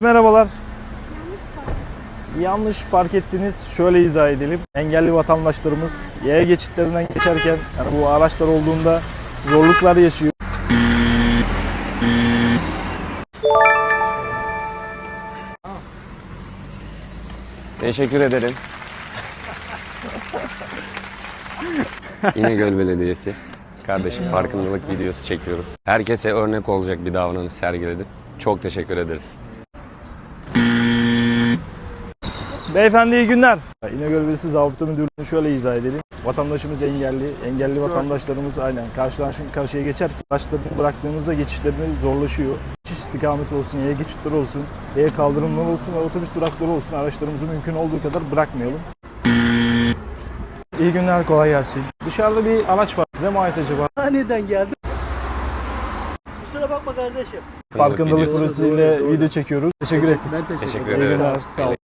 Merhabalar. Yanlış park ettiniz. Şöyle izah edelim. Engelli vatandaşlarımız yaya geçitlerinden geçerken yani bu araçlar olduğunda zorluklar yaşıyor. Teşekkür ederim. Yine İnegöl Belediyesi. Kardeşim farkındalık videosu çekiyoruz. Herkese örnek olacak bir davranış sergiledin. Çok teşekkür ederiz. Beyefendi iyi günler. İnegöl Belediyesi Zabıta Müdürlüğü'nü şöyle izah edelim. Vatandaşımız engelli, engelli vatandaşlarımız aynen karşıdan karşıya geçerken araçlarını bıraktığımızda geçişlerine zorlaşıyor. Geçiş istikameti olsun, yaya geçitleri olsun, yaya kaldırımları olsun ve otobüs durakları olsun araçlarımızı mümkün olduğu kadar bırakmayalım. İyi günler, kolay gelsin. Dışarıda bir araç var. Size mi ait acaba? Aniden geldi. Kusura bakma kardeşim. Farkındalık projesiyle video çekiyoruz. Teşekkür ettik. Ben teşekkür Teşekkür İyi ederiz. günler, sağ olun.